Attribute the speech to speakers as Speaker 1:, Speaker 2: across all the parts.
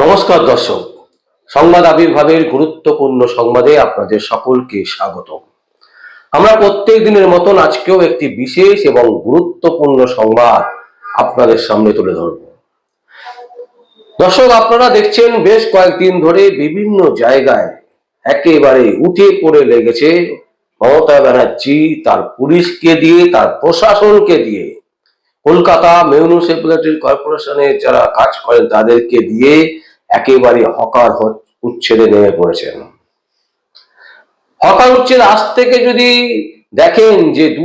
Speaker 1: নমস্কার দর্শক। সংবাদ আবির্ভাবের গুরুত্বপূর্ণ সংবাদে আপনাদের সকলকে স্বাগত আমরা প্রত্যেক দিনের মতন আজকেও একটি বিশেষ এবং গুরুত্বপূর্ণ সংবাদ আপনাদের সামনে তুলে ধরব। দর্শক, আপনারা দেখছেন বেশ কয়েকদিন ধরে বিভিন্ন জায়গায় একেবারে উঠে পড়ে লেগেছে মমতা ব্যানার্জি, তার পুলিশকে দিয়ে, তার প্রশাসনকে দিয়ে। কলকাতা মিউনিসিপ্যালিটি কর্পোরেশনের যারা কাজ করেন তাদেরকে দিয়ে একেবারে হকার উচ্ছেদে নেমে পড়েছেন। হকার উচ্ছেদ আজ থেকে যদি দেখেন যে দু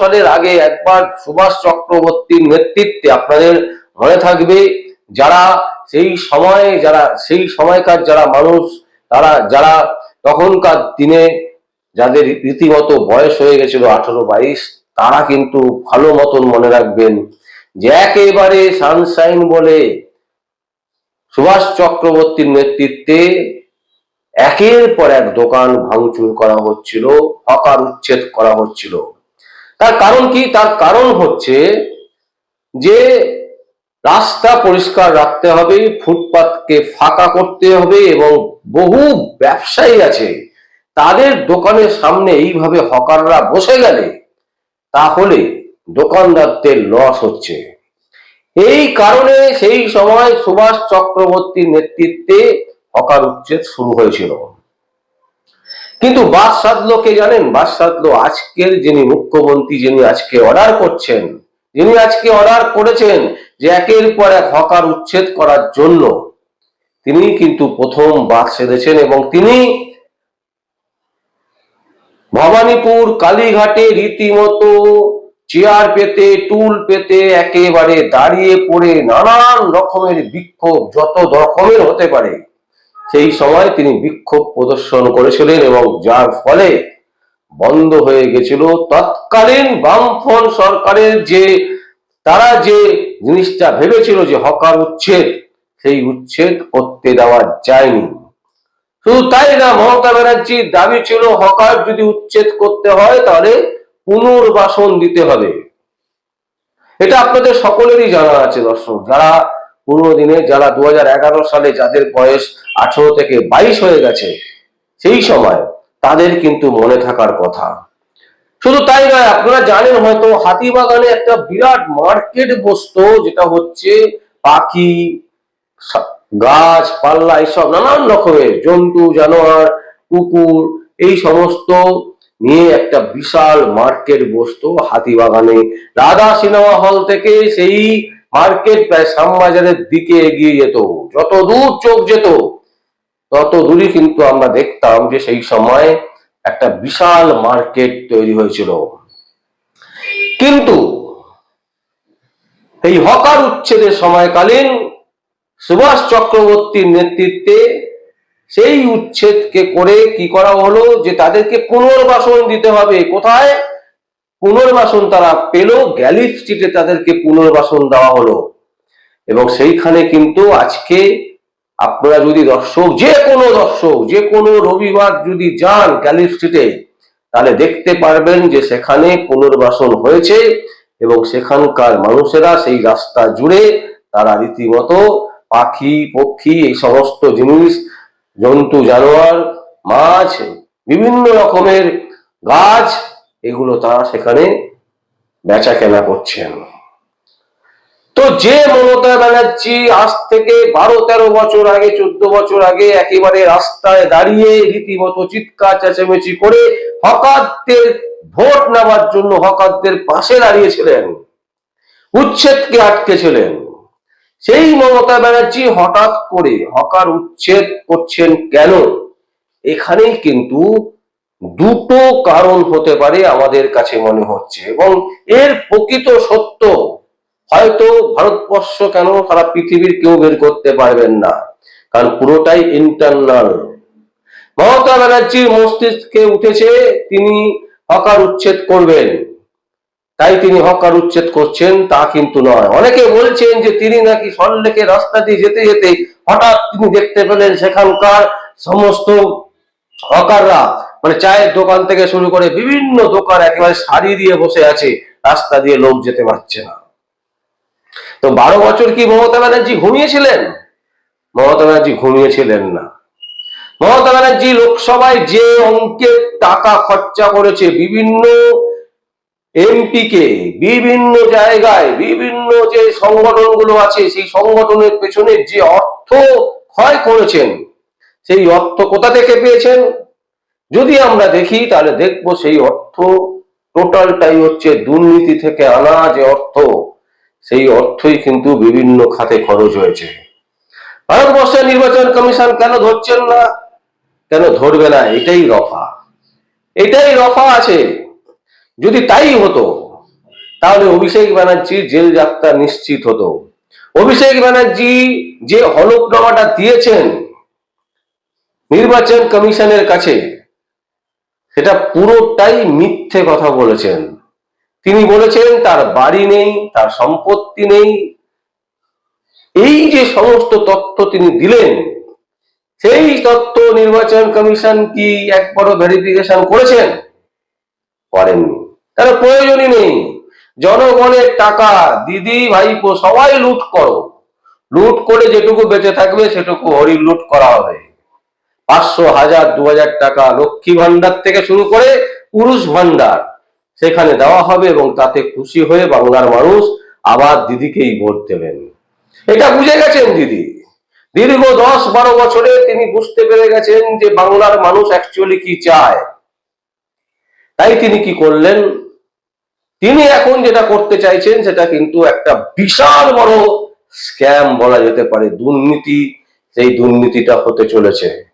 Speaker 1: সালের আগে একবার সুভাষ চক্রবর্তীর নেতৃত্বে আপনাদের মনে থাকবে, যারা সেই সময়ে, যারা সেই সময়কার যারা মানুষ, তারা, যারা তখনকার দিনে যাদের রীতিমতো বয়স হয়ে গেছিল আঠারো বাইশ, তারা কিন্তু ভালো মতন মনে রাখবেন যে একেবারে সানশাইন বলে সুভাষ চক্রবর্তীর নেতৃত্বে একের পর এক দোকান ভাঙচুর করা হচ্ছিল, হকার উচ্ছেদ করা হচ্ছিল। তার কারণ কি? তার কারণ হচ্ছে যে রাস্তা পরিষ্কার রাখতে হবে, ফুটপাতকে ফাঁকা করতে হবে এবং বহু ব্যবসায়ী আছে, তাদের দোকানের সামনে এইভাবে হকাররা বসে গেলে তাহলে দোকানদারদের লস হচ্ছে। এই কারণে সেই সময় সুভাষ চক্রবর্তীর নেতৃত্বে হকার উচ্ছেদ শুরু হয়েছিল। কিন্তু বাস কে জানেন? বাস আজকের যিনি মুখ্যমন্ত্রী, যিনি আজকে অর্ডার করছেন, যিনি আজকে অর্ডার করেছেন যে একের পর এক হকার উচ্ছেদ করার জন্য তিনি কিন্তু প্রথম বাস সেধেছেন এবং তিনি ভবানীপুর, কালীঘাটে রীতিমতো চেয়ার পেতে টুল পেতে একেবারে দাঁড়িয়ে পড়ে নানান রকমের বিক্ষোভ, যত রকমের হতে পারে। সেই সময় তিনি বিক্ষোভ প্রদর্শন করেছিলেন এবং যার ফলে বন্ধ হয়ে গেছিল তৎকালীন বামফ্রন্ট সরকারের যে, তারা যে জিনিসটা ভেবেছিল যে হকার উচ্ছেদ, সেই উচ্ছেদ করতে দেওয়া যায়নি। শুধু তাই না, মমতা ব্যানার্জির দাবি ছিল, হকার যদি উচ্ছেদ করতে হয় তাহলে পুনর্বাসন দিতে হবে। এটা আপনাদের সকলেরই জানা আছে দর্শক। যারা পুরনো দিনে, যারা দু সালে, যাদের বয়স আঠারো থেকে বাইশ হয়ে গেছে, সেই সময় তাদের কিন্তু মনে থাকার কথা। শুধু তাই নয়, আপনারা জানেন হয়তো হাতিবাগানে একটা বিরাট মার্কেট বসতো, যেটা হচ্ছে পাখি গাছ, পাল্লা এইসব নানান রকমের জন্তু, জানোয়ার, কুকুর, এই সমস্ত নিয়ে একটা বিশাল মার্কেট বসতো হাতিবাগানে রাধা সিনেমা হল থেকে সেই মার্কেট প্রায় শ্যামবাজারের দিকে এগিয়ে যেত। যত দূর চোখ যেত, তত দূরই কিন্তু আমরা দেখতাম যে সেই সময় একটা বিশাল মার্কেট তৈরি হয়েছিল। কিন্তু এই হকার উচ্ছেদের সময়কালীন সুভাষ চক্রবর্তীর নেতৃত্বে সেই উচ্ছেদকে করে কি করা হলো যে তাদেরকে পুনর্বাসন দিতে হবে। কোথায়? পুনর্বাসন তারা পেল গ্যালি স্ট্রিটে তাদেরকে পুনর্বাসন দেওয়া হলো। এবং সেইখানে কিন্তু আজকে আপনারা যদি দর্শক, যে কোনো দর্শক, যে কোনো রবিবার যদি যান গ্যালি স্ট্রিটে, তাহলে দেখতে পারবেন যে সেখানে পুনর্বাসন হয়েছে এবং সেখানকার মানুষেরা সেই রাস্তা জুড়ে তারা রীতিমতো পাখি, পক্ষী, এই সমস্ত জিনিস, জন্তু, জানোয়ার, মাছ, বিভিন্ন রকমের গাছ এগুলো তারা সেখানে বেচা কেনা করছেন। তো যে মমতা ব্যানার্জি আজ থেকে বারো তেরো বছর আগে, চোদ্দ বছর আগে একেবারে রাস্তায় দাঁড়িয়ে রীতিমতো চিৎকার, চেঁচামেচি করে হকারদের ভোট নেওয়ার জন্য হকারদের পাশে দাঁড়িয়েছিলেন, উচ্ছেদকে আটকেছিলেন। সেই মমতা ব্যানার্জি হঠাৎ করে হকার উচ্ছেদ করছেন কেন? এখানেই কিন্তু দুটো কারণ হতে পারে আমাদের কাছে মনে হচ্ছে, এবং এর প্রকৃত সত্য হয়তো ভারতবর্ষ কেন সারা পৃথিবীর কেউ বের করতে পারবেন না, কারণ পুরোটাই ইন্টারনাল মমতা ব্যানার্জির মস্তিষ্কে উঠেছে, তিনি হকার উচ্ছেদ করবেন। তাই তিনি হকার উচ্ছেদ করছেন, তা কিন্তু নয়। অনেকে বলছেন যে তিনি নাকি সল্লেকে রাস্তা দিয়ে যেতে যেতে হঠাৎ তিনি দেখতে পেলেন সেখানকার সমস্ত হকাররা। মানে চায়ের দোকান থেকে শুরু করে বিভিন্ন দোকান একেবারে সারি দিয়ে বসে আছে, রাস্তা দিয়ে লোক যেতে পারছে না। তো বারো বছর কি মমতা ব্যানার্জি ঘুমিয়েছিলেন? মমতা ব্যানার্জি ঘুমিয়েছিলেন না। মমতা ব্যানার্জি লোকসভায় যে অঙ্কের টাকা খরচা করেছে বিভিন্ন এমপিকে, বিভিন্ন জায়গায়, বিভিন্ন যে সংগঠনগুলো আছে, সেই সংগঠনের পেছনে যে অর্থ ক্ষয় করেছেন, সেই অর্থ কোথা থেকে পেয়েছেন? যদি আমরা দেখি, তাহলে দেখব সেই অর্থ টোটালটাই হচ্ছে দুর্নীতি থেকে আনা যে অর্থ, সেই অর্থই কিন্তু বিভিন্ন খাতে খরচ হয়েছে। ভারতবর্ষের নির্বাচন কমিশন কেন ধরছেন না? কেন ধরবে না? এটাই রফা। এটাই রফা আছে। যদি তাই হতো, তাহলে অভিষেক ব্যানার্জির জেল যাত্রা নিশ্চিত হতো। অভিষেক ব্যানার্জি যে হলফনামাটা দিয়েছেন নির্বাচন কমিশনের কাছে সেটা পুরোটাই মিথ্যে কথা বলেছেন। তিনি বলেছেন, তার বাড়ি নেই, তার সম্পত্তি নেই। এই যে সমস্ত তথ্য তিনি দিলেন, সেই তথ্য নির্বাচন কমিশন কি একবারও ভেরিফিকেশন করেছেন? করেননি। তার প্রয়োজনই নেই। জনগণের টাকা, দিদি, ভাইপো, সবাই লুট করো। লুট করে যেটুকু বেঁচে থাকবে, সেটুকু হরি লুট করা হবে। পাঁচশো হাজার, দু হাজার টাকা লক্ষ্মী ভান্ডার থেকে শুরু করে পুরুষ ভান্ডার সেখানে দেওয়া হবে এবং তাতে খুশি হয়ে বাংলার মানুষ আবার দিদিকেই ভোট দেবেন। এটা বুঝে গেছেন দিদি? দীর্ঘ দশ বারো বছরে তিনি বুঝতে পেরে গেছেন যে বাংলার মানুষ অ্যাকচুয়ালি কি চায়। তাই তিনি কি করলেন? তিনি এখন যেটা করতে চাইছেন সেটা কিন্তু একটা বিশাল বড় স্ক্যাম বলা যেতে পারে, দুর্নীতি। সেই দুর্নীতিটা হতে চলেছে।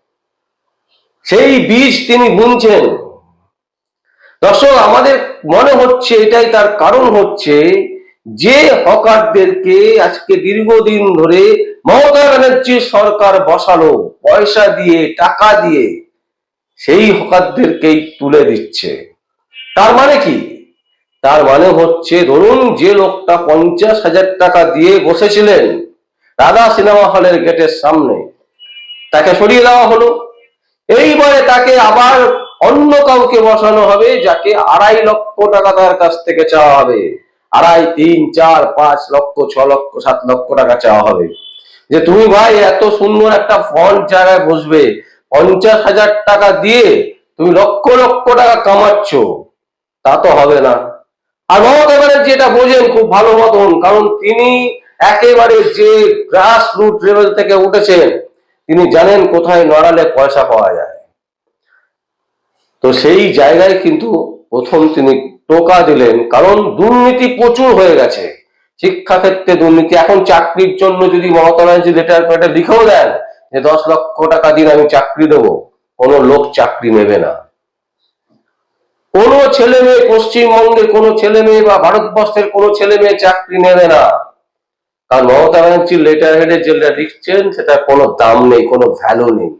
Speaker 1: সেই বীজ তিনি বুনছেন। দর্শক, আমাদের মনে হচ্ছে, এটাই তার কারণ হচ্ছে, যে হকারদেরকে আজকে দীর্ঘদিন ধরে মমতা ব্যানার্জির সরকার বসালো, পয়সা দিয়ে, টাকা দিয়ে, সেই হকারদেরকেই তুলে দিচ্ছে। তার মানে কি? তার মানে হচ্ছে, ধরুন যে লোকটা পঞ্চাশ হাজার টাকা দিয়ে বসেছিলেন রাধা সিনেমা হলের গেটের সামনে, তাকে সরিয়ে দেওয়া হলো। এইবারে তাকে আবার অন্য কাউকে বসানো হবে, যাকে আড়াই লক্ষ টাকা তার কাছ থেকে চাওয়া হবে। আড়াই, তিন, চার, পাঁচ লক্ষ, ছ লক্ষ, সাত লক্ষ টাকা চাওয়া হবে। যে তুমি ভাই এত সুন্দর একটা ফন্ট জায়গায় বসবে, পঞ্চাশ হাজার টাকা দিয়ে তুমি লক্ষ লক্ষ টাকা কামাচ্ছ, তা তো হবে না। আর মমতা ব্যানার্জি এটা বোঝেন খুব ভালো মতন, কারণ তিনি একেবারে যে গ্রাস রুট লেভেল থেকে উঠেছেন তিনি জানেন কোথায় নড়ালে পয়সা পাওয়া যায়। তো সেই জায়গায় কিন্তু প্রথম তিনি টোকা দিলেন, কারণ দুর্নীতি প্রচুর হয়ে গেছে। শিক্ষাক্ষেত্রে দুর্নীতি, এখন চাকরির জন্য যদি মমতা ব্যানার্জি লেটার প্যাটে লিখেও দেন যে দশ লক্ষ টাকা দিন আমি চাকরি দেবো, কোনো লোক চাকরি নেবে না। কোনো ছেলে মেয়ে পশ্চিমবঙ্গের কোনো ছেলে মেয়ে বা ভারতবর্ষের কোনো ছেলে মেয়ে চাকরি নেবে না। কারণ মমতা ব্যানার্জির লেটার হেডে যেটা লিখছেন, সেটা কোনো দাম নেই, কোনো ভ্যালু নেই।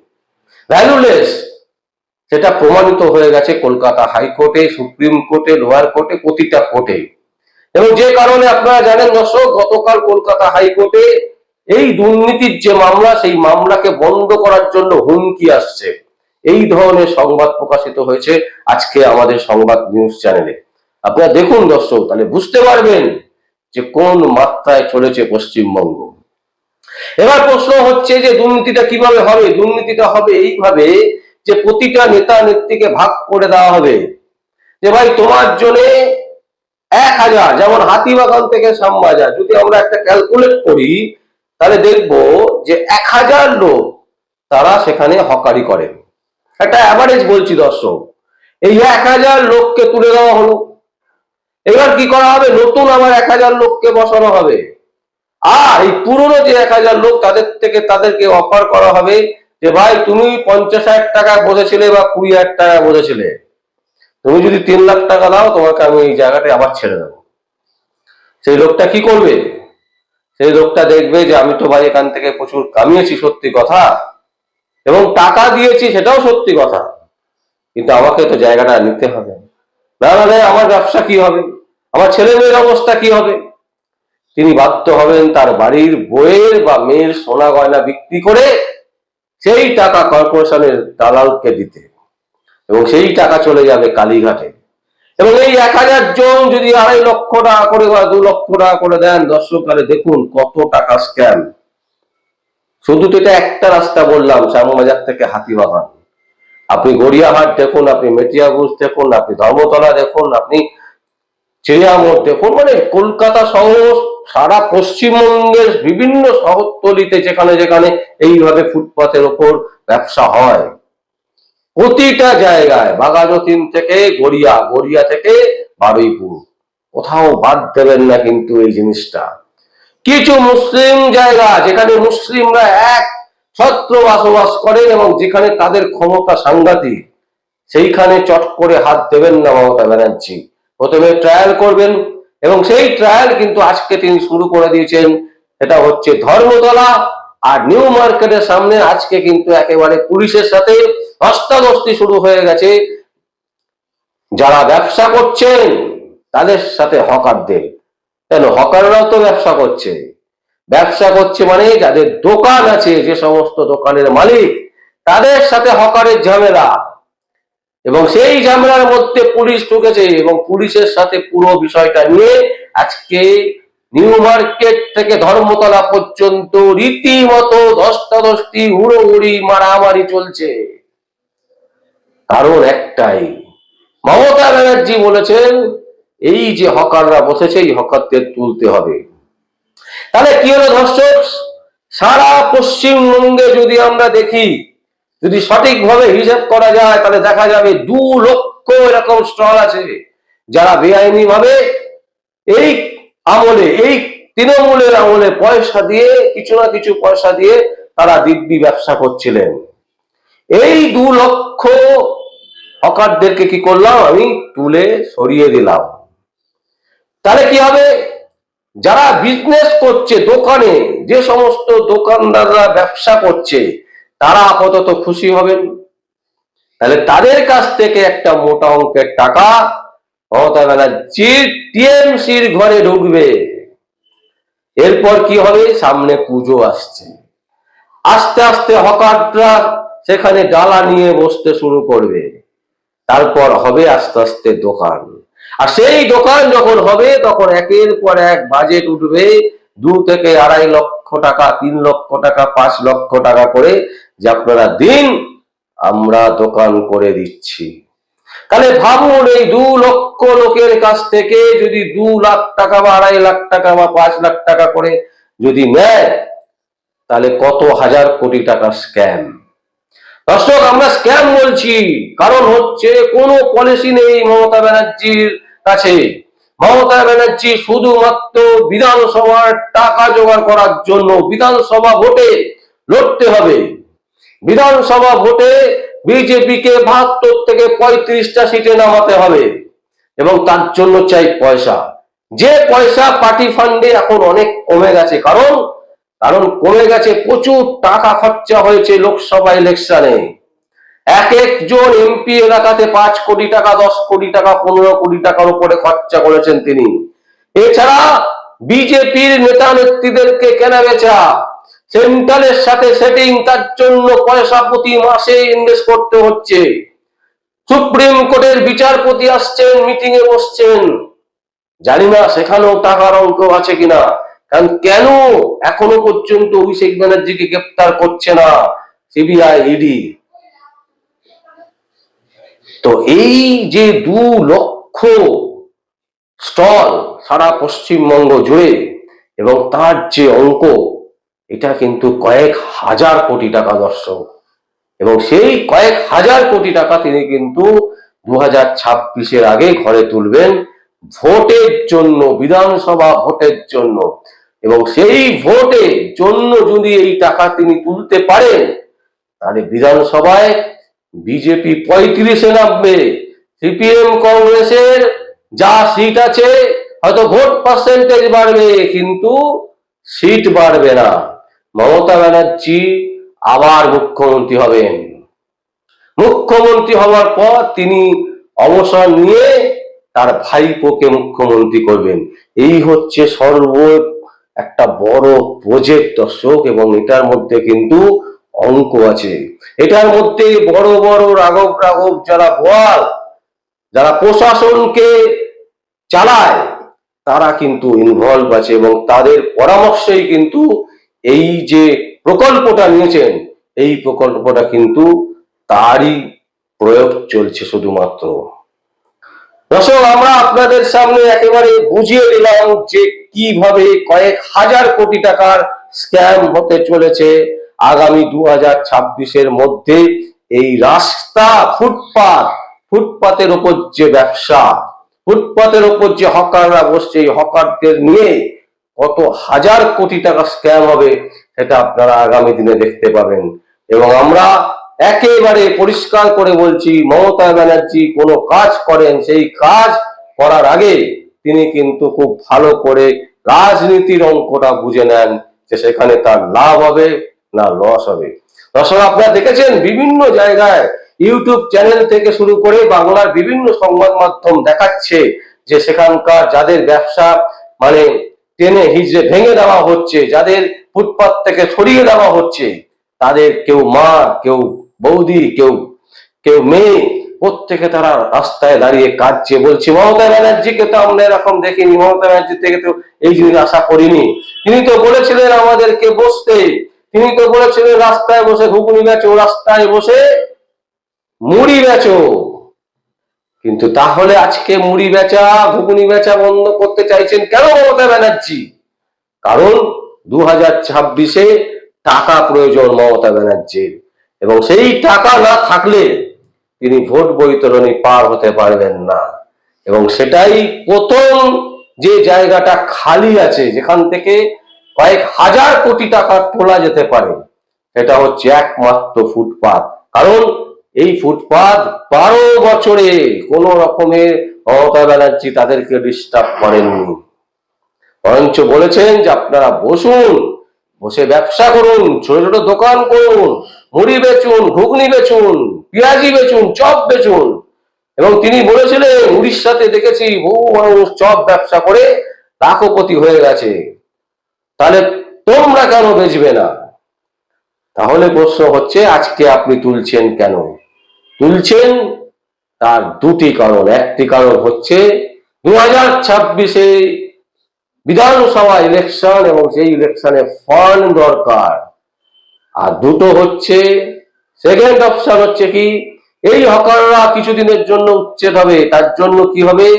Speaker 1: ভ্যালুলেস সেটা প্রমাণিত হয়ে গেছে কলকাতা হাইকোর্টে, সুপ্রিম কোর্টে লোয়ার কোর্টে প্রতিটা কোর্টে এবং যে কারণে আপনারা জানেন দর্শক, গতকাল কলকাতা হাইকোর্টে এই দুর্নীতির যে মামলা, সেই মামলাকে বন্ধ করার জন্য হুমকি আসছে। এই ধরনের সংবাদ প্রকাশিত হয়েছে আজকে আমাদের সংবাদ নিউজ চ্যানেলে। আপনারা দেখুন দর্শক, তাহলে বুঝতে পারবেন যে কোন মাত্রায় চলেছে পশ্চিমবঙ্গ। এবার প্রশ্ন হচ্ছে যে দুর্নীতিটা কীভাবে হবে? দুর্নীতিটা হবে এইভাবে যে প্রতিটা নেতা নেত্রীকে ভাগ করে দেওয়া হবে। যে ভাই তোমার জন্য এক হাজার, যেমন হাতিবাগান থেকে শ্যামবাজার, যদি আমরা একটা ক্যালকুলেট করি, তাহলে দেখব যে এক হাজার লোক তারা সেখানে হকারি করেন একটা অ্যাভারেজ বলছি দর্শক, এই এক হাজার লোককে তুলে দেওয়া হলো। এবার কি করা হবে? নতুন আবার এক হাজার লোককে বসানো হবে। আর এই পুরনো যে এক হাজার লোক, তাদের থেকে তাদেরকে অফার করা হবে যে, ভাই তুমি পঞ্চাশ হাজার টাকা বসেছিলে বা কুড়ি হাজার টাকা বসেছিলে। তুমি যদি তিন লাখ টাকা দাও, তোমাকে আমি এই জায়গাটা আবার ছেড়ে দেবো। সেই লোকটা কি করবে? সেই লোকটা দেখবে যে, আমি তো ভাই এখান থেকে প্রচুর কামিয়েছি, সত্যি কথা। এবং টাকা দিয়েছি, সেটাও সত্যি কথা। কিন্তু আমাকে তো জায়গাটা নিতে হবে। না আমার ব্যবসা কি হবে? আমার ছেলে মেয়ের অবস্থা কি হবে? তিনি বাধ্য হবেন তার বাড়ির বইয়ের বা মেয়ের সোনা গয়না বিক্রি করে সেই টাকা কর্পোরেশনের দালালকে দিতে। এবং সেই টাকা চলে যাবে কালীঘাটে। এবং এই এক হাজার জন যদি আড়াই লক্ষ টাকা করে বা দু লক্ষ টাকা করে দেন, দর্শক আরে দেখুন কত টাকা স্ক্যাম শুধু তো এটা একটা রাস্তা বললাম, শ্যামবাজার থেকে হাতিবাগান। আপনি গড়িয়াহাট দেখুন, আপনি মেটিয়াগুজ দেখুন, আপনি ধর্মতলা দেখুন, আপনি চিড়িয়ামোড় দেখুন মানে কলকাতা সহ সারা পশ্চিমবঙ্গের বিভিন্ন শহরতলিতে যেখানে যেখানে এইভাবে ফুটপাতের ওপর ব্যবসা হয়। প্রতিটা জায়গায় বাগাজতিন থেকে গড়িয়া গড়িয়া থেকে বারুইপুর। কোথাও বাদ দেবেন না কিন্তু এই জিনিসটা। কিছু মুসলিম জায়গা যেখানে মুসলিমরা এক ছত্র বসবাস করেন এবং যেখানে তাদের ক্ষমতা সাংঘাতিক, সেইখানে চট করে হাত দেবেন না মমতা ব্যানার্জি। প্রথমে ট্রায়াল করবেন এবং সেই ট্রায়াল কিন্তু আজকে তিনি শুরু করে দিয়েছেন। এটা হচ্ছে ধর্মতলা আর নিউ মার্কেটের সামনে আজকে কিন্তু একেবারে পুলিশের সাথে ধস্তাধস্তি শুরু হয়ে গেছে। যারা ব্যবসা করছেন, তাদের সাথে হকারদের। কেন? হকাররাও তো ব্যবসা করছে। ব্যবসা করছে মানে যাদের দোকান আছে, যে সমস্ত দোকানের মালিক, তাদের সাথে হকারের ঝামেলা। এবং সেই ঝামেলার মধ্যে পুলিশ ঢুকেছে এবং পুলিশের সাথে পুরো বিষয়টা নিয়ে আজকে নিউ মার্কেট থেকে ধর্মতলা পর্যন্ত রীতিমতো ধস্তাধস্তি, হুড়োহুড়ি, মারামারি চলছে। কারণ একটাই, মমতা ব্যানার্জি বলেছেন, এই যে হকাররা বসেছে, এই হকারদের তুলতে হবে। তাহলে কি হলো দর্শক সারা পশ্চিমবঙ্গে যদি আমরা দেখি যদি সঠিকভাবে হিসাব করা যায়, তাহলে দেখা যাবে দু লক্ষ এরকম স্টল আছে। যারা বেআইনি ভাবে এই আমলে, এই তৃণমূলের আমলে পয়সা দিয়ে, কিছু না কিছু পয়সা দিয়ে তারা দিব্যি ব্যবসা করছিলেন। এই দু লক্ষ হকারদেরকে কি করলাম আমি? তুলে সরিয়ে দিলাম। তাহলে কি হবে? যারা বিজনেস করছে, দোকানে, যে সমস্ত দোকানদাররা ব্যবসা করছে তারা আপাতত খুশি হবেন। তাহলে তাদের কাছ থেকে একটা মোটা অঙ্কের টাকা মমতা টিএমসির ঘরে ঢুকবে। এরপর কি হবে? সামনে পুজো আসছে। আস্তে আস্তে হকাররা সেখানে ডালা নিয়ে বসতে শুরু করবে। তারপর হবে আস্তে আস্তে দোকান। আর সেই দোকান যখন হবে, তখন একের পর এক বাজেট উঠবে। দু থেকে আড়াই লক্ষ টাকা, তিন লক্ষ টাকা, পাঁচ লক্ষ টাকা করে যে আপনারা দিন আমরা দোকান করে দিচ্ছি। তাহলে ভাবুন এই দু লক্ষ লোকের কাছ থেকে যদি দু লাখ টাকা বা আড়াই লাখ টাকা বা পাঁচ লাখ টাকা করে যদি নেয়, তাহলে কত হাজার কোটি টাকা স্ক্যাম দর্শক, আমরা স্ক্যাম বলছি, কারণ হচ্ছে কোনো পলিসি নেই মমতা ব্যানার্জির কাছে। মমতা ব্যানার্জি শুধুমাত্র বিধানসভার টাকা জোগাড় করার জন্য বিধানসভা ভোটে লড়তে হবে। বিধানসভা ভোটে বিজেপিকে বাহাত্তর থেকে পঁয়ত্রিশটা সিটে নামাতে হবে এবং তার জন্য চাই পয়সা। যে পয়সা পার্টি ফান্ডে এখন অনেক কমে গেছে। কারণ কারণ কমে গেছে প্রচুর টাকা খরচা হয়েছে লোকসভা ইলেকশনে। এক একজন এমপি এলাকাতে পাঁচ কোটি টাকা, দশ কোটি টাকা, পনেরো কোটি টাকার উপরে খরচা করেছেন তিনি। এছাড়া বিজেপির নেতা নেত্রীদেরকে কেনা বেচা? সেন্ট্রালের সাথে সেটিং তার জন্য পয়সা প্রতি মাসে ইনভেস্ট করতে হচ্ছে। সুপ্রিম কোর্টের বিচারপতি আসছেন মিটিং এ বসছেন। জানি না সেখানেও টাকার অঙ্ক আছে কিনা। কারণ কেন এখনও পর্যন্ত অভিষেক ব্যানার্জিকে গ্রেপ্তার করছে না সিবিআই ইডি তো এই যে দু লক্ষ স্টল সারা পশ্চিমবঙ্গ জুড়ে এবং তার যে অঙ্ক এটা কিন্তু কয়েক হাজার কোটি টাকা দর্শক। এবং সেই কয়েক হাজার কোটি টাকা তিনি কিন্তু দু হাজার ছাব্বিশের আগে ঘরে তুলবেন ভোটের জন্য, বিধানসভা ভোটের জন্য। এবং সেই ভোটের জন্য যদি এই টাকা তিনি তুলতে পারেন, তাহলে বিধানসভায় বিজেপি পঁয়ত্রিশে নামবে। সিপিএম কংগ্রেসের যা সিট আছে, হয়তো ভোট পার্সেন্টেজ বাড়বে, কিন্তু সিট বাড়বে না। মমতা ব্যানার্জি আবার মুখ্যমন্ত্রী হবেন। মুখ্যমন্ত্রী হওয়ার পর তিনি অবসর নিয়ে তার ভাইপোকে মুখ্যমন্ত্রী করবেন। এই হচ্ছে সর্ব একটা বড় প্রজেক্ট দর্শক এবং এটার মধ্যে কিন্তু অঙ্ক আছে। এটার মধ্যে বড় বড় রাঘব রাঘব যারা বল যারা প্রশাসনকে চালায়, তারা কিন্তু ইনভলভ আছে এবং তাদের পরামর্শেই কিন্তু এই যে প্রকল্পটা নিয়েছেন, এই প্রকল্পটা কিন্তু তারই প্রয়োগ চলছে শুধুমাত্র। দর্শক, আমরা আপনাদের সামনে একেবারে বুঝিয়ে দিলাম যে কীভাবে কয়েক হাজার কোটি টাকার স্ক্যাম হতে চলেছে আগামী দু হাজার ছাব্বিশের মধ্যে। এই রাস্তা, ফুটপাত, ফুটপাতের ওপর যে ব্যবসা, ফুটপাতের ওপর যে হকাররা বসছে, এই হকারদের নিয়ে কত হাজার কোটি টাকা স্ক্যাম হবে সেটা আপনারা আগামী দিনে দেখতে পাবেন। এবং আমরা একেবারে পরিষ্কার করে বলছি, মমতা ব্যানার্জি কোনো কাজ করেন, সেই কাজ করার আগে তিনি কিন্তু খুব ভালো করে রাজনীতির অঙ্কটা বুঝে নেন যে সেখানে তার লাভ হবে না লস হবে। দর্শক, আপনারা দেখেছেন বিভিন্ন জায়গায় ইউটিউব চ্যানেল থেকে শুরু করে বাংলার বিভিন্ন সংবাদ মাধ্যম দেখাচ্ছে যে সেখানকার যাদের ব্যবসা মানে টেনে হিজড়ে ভেঙে দেওয়া হচ্ছে, যাদের ফুটপাত থেকে সরিয়ে দেওয়া হচ্ছে, তাদের কেউ মা, কেউ বৌদি, কেউ কেউ মেয়ে, প্রত্যেকে তারা রাস্তায় দাঁড়িয়ে কাঁদছে, বলছে, মমতা ব্যানার্জিকে তো আমরা এরকম দেখিনি, মমতা ব্যানার্জি থেকে তো এই জিনিস আশা করিনি। তিনি তো বলেছিলেন আমাদেরকে বসতে, তিনি তো বলেছিলেন রাস্তায় বসে ঘুগুনি বেচো, রাস্তায় বসে মুড়ি বেচো। কিন্তু তাহলে আজকে মুড়ি বেচা, ঘুগুনি বেচা বন্ধ করতে চাইছেন কেন মমতা ব্যানার্জি? কারণ দু হাজার ছাব্বিশে টাকা প্রয়োজন মমতা ব্যানার্জির এবং সেই টাকা না থাকলে তিনি ভোট বৈতরণী পার হতে পারবেন না। এবং সেটাই প্রথম যে জায়গাটা খালি আছে, যেখান থেকে কয়েক হাজার কোটি টাকা তোলা যেতে পারে, সেটা হচ্ছে একমাত্র ফুটপাত। কারণ এই ফুটপাত বারো বছরে কোন রকমের মমতা ব্যানার্জি তাদেরকে ডিস্টার্ব করেননি। বরঞ্চ বলেছেন যে আপনারা বসুন, বসে ব্যবসা করুন, ছোট ছোট দোকান করুন, মুড়ি বেচুন, ঘুগনি বেচুন, পেঁয়াজি বেচুন, চপ বেচুন। এবং তিনি বলেছিলেন, উড়িষ্যাতে দেখেছি বহু মানুষ চপ ব্যবসা করে লাখপতি হয়ে গেছে। তাহলে তোমরা কেন বেচবে না? তাহলে প্রশ্ন হচ্ছে, আজকে আপনি তুলছেন কেন? তুলছেন তার দুটি কারণ। একটি কারণ হচ্ছে দু হাজার ছাব্বিশে বিধানসভা ইলেকশন এবং সেই ইলেকশনে ফান্ড দরকার। আর দুটো হচ্ছে সেকেন্ড অপশন হচ্ছে কি, এই হকাররা কিছুদিনের জন্য উচ্ছেদ হবে, তার জন্য কি হবে?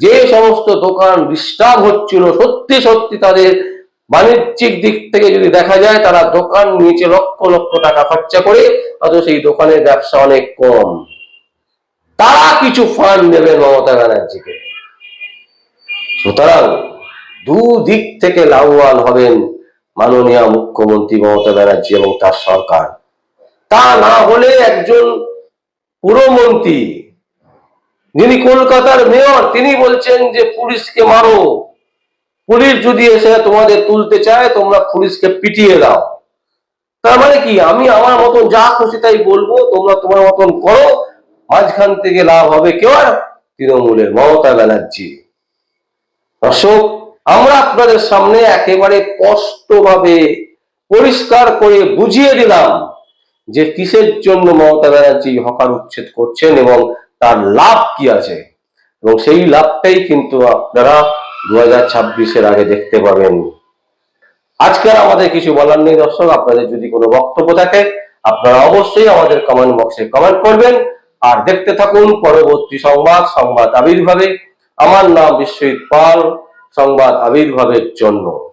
Speaker 1: যে সমস্ত দোকান ডিস্টার্ব হচ্ছিল, সত্যি সত্যি তাদের বাণিজ্যিক দিক থেকে যদি দেখা যায়, তারা দোকান নিচে লক্ষ লক্ষ টাকা খরচা করে, অথচ সেই দোকানের ব্যবসা অনেক কম। তারা কিছু ফান্ড দেবে মমতা ব্যানার্জিকে। সুতরাং দু দিক থেকে লাভবান হবেন মাননীয় মুখ্যমন্ত্রী মমতা ব্যানার্জি এবং তার সরকার। তা না হলে একজন পুরমন্ত্রী যিনি কলকাতার মেয়র, তিনি বলছেন যে পুলিশকে মারো। পুলিশ যদি এসে তোমাদের তুলতে চায়, তোমরা পুলিশকে পিটিয়ে দাও। তার মানে কি? আমি আমার মতন যা খুশি তাই বলব, তোমরা তোমার মতন করো। মাঝখান থেকে লাভ হবে কেউ আর তৃণমূলের মমতা ব্যানার্জি। দর্শক, আমরা আপনাদের সামনে একেবারে স্পষ্টভাবে পরিষ্কার করে বুঝিয়ে দিলাম যে কিসের জন্য মমতা ব্যানার্জি হকার উচ্ছেদ করছেন এবং তার লাভ কি আছে। এবং সেই লাভটাই কিন্তু আপনারা দু হাজার ছাব্বিশের আগে দেখতে পাবেন। আজকে আমাদের কিছু বলার নেই দর্শক, আপনাদের যদি কোনো বক্তব্য থাকে, আপনারা অবশ্যই আমাদের কমেন্ট বক্সে কমেন্ট করবেন। আর দেখতে থাকুন পরবর্তী সংবাদ সংবাদ আবির্ভাবে। আমার নাম বিশ্বজিৎ পাল, সংবাদ আবির্ভাবের জন্য।